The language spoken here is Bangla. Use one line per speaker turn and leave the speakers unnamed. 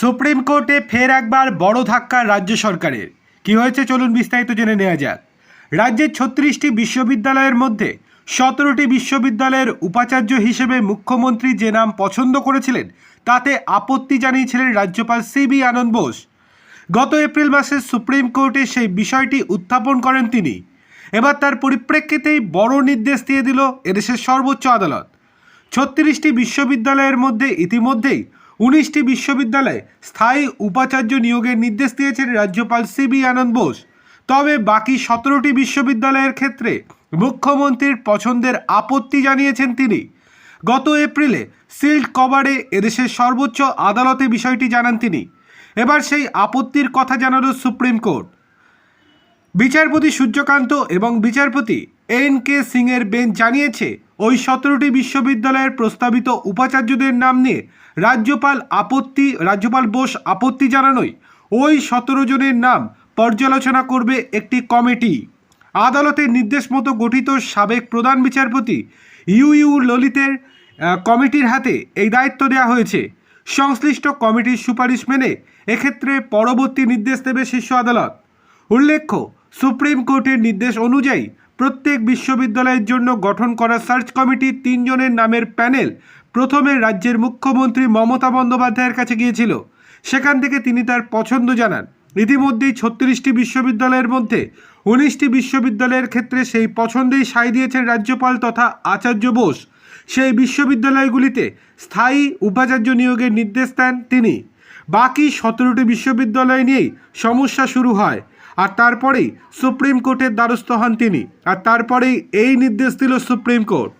সুপ্রিম কোর্টে ফের একবার বড় ধাক্কা রাজ্য সরকারের। কি হয়েছে চলুন বিস্তারিত জেনে নেওয়া যাক। রাজ্যের ছত্রিশটি বিশ্ববিদ্যালয়ের মধ্যে সতেরোটি বিশ্ববিদ্যালয়ের উপাচার্য হিসেবে মুখ্যমন্ত্রী যে নাম পছন্দ করেছিলেন, তাতে আপত্তি জানিয়েছিলেন রাজ্যপাল সিবি আনন্দ বোস। গত এপ্রিল মাসে সুপ্রিম কোর্টে সেই বিষয়টি উত্থাপন করেন তিনি। এবার তার পরিপ্রেক্ষিতেই বড় নির্দেশ দিয়ে দিল এদেশের সর্বোচ্চ আদালত। ছত্রিশটি বিশ্ববিদ্যালয়ের মধ্যে ইতিমধ্যেই উনিশটি বিশ্ববিদ্যালয়ে স্থায়ী উপাচার্য নিয়োগের নির্দেশ দিয়েছেন রাজ্যপাল সিবি আনন্দ বোস। তবে বাকি সতেরোটি বিশ্ববিদ্যালয়ের ক্ষেত্রে মুখ্যমন্ত্রীর পছন্দের আপত্তি জানিয়েছেন তিনি। গত এপ্রিলে সিল্ড কভারে এদেশের সর্বোচ্চ আদালতে বিষয়টি জানান তিনি। এবার সেই আপত্তির কথা জানালো সুপ্রিম কোর্ট। বিচারপতি সূর্যকান্ত এবং বিচারপতি এন কে সিংয়ের বেঞ্চ জানিয়েছে ওই সতেরোটি বিশ্ববিদ্যালয়ের প্রস্তাবিত উপাচার্যদের নাম নিয়ে রাজ্যপাল আপত্তি, রাজ্যপাল বোস আপত্তি জানানোয় ওই সতেরো জনের নাম পর্যালোচনা করবে একটি কমিটি। আদালতের নির্দেশ মতো গঠিত সাবেক প্রধান বিচারপতি ইউ ইউ ললিতের কমিটির হাতে এই দায়িত্ব দেওয়া হয়েছে। সংশ্লিষ্ট কমিটির সুপারিশ মেনে এক্ষেত্রে পরবর্তী নির্দেশ দেবে শীর্ষ আদালত। উল্লেখ্য, সুপ্রিম কোর্টের নির্দেশ অনুযায়ী প্রত্যেক বিশ্ববিদ্যালয়ের জন্য গঠন করা সার্চ কমিটির তিনজনের নামের প্যানেল প্রথমে রাজ্যের মুখ্যমন্ত্রী মমতা বন্দ্যোপাধ্যায়ের কাছে গিয়েছিল। সেখান থেকে তিনি তার পছন্দ জানান। ইতিমধ্যেই ছত্রিশটি বিশ্ববিদ্যালয়ের মধ্যে উনিশটি বিশ্ববিদ্যালয়ের ক্ষেত্রে সেই পছন্দেই সায় দিয়েছেন রাজ্যপাল তথা আচার্য বোস। সেই বিশ্ববিদ্যালয়গুলিতে স্থায়ী উপাচার্য নিয়োগের নির্দেশ দেন তিনি। বাকি সতেরোটি বিশ্ববিদ্যালয় নিয়েই সমস্যা শুরু হয়। আর তারপরেই সুপ্রিম কোর্টের দ্বারস্থ হন তিনি। আর তারপরেই এই নির্দেশ দিল সুপ্রিম কোর্ট।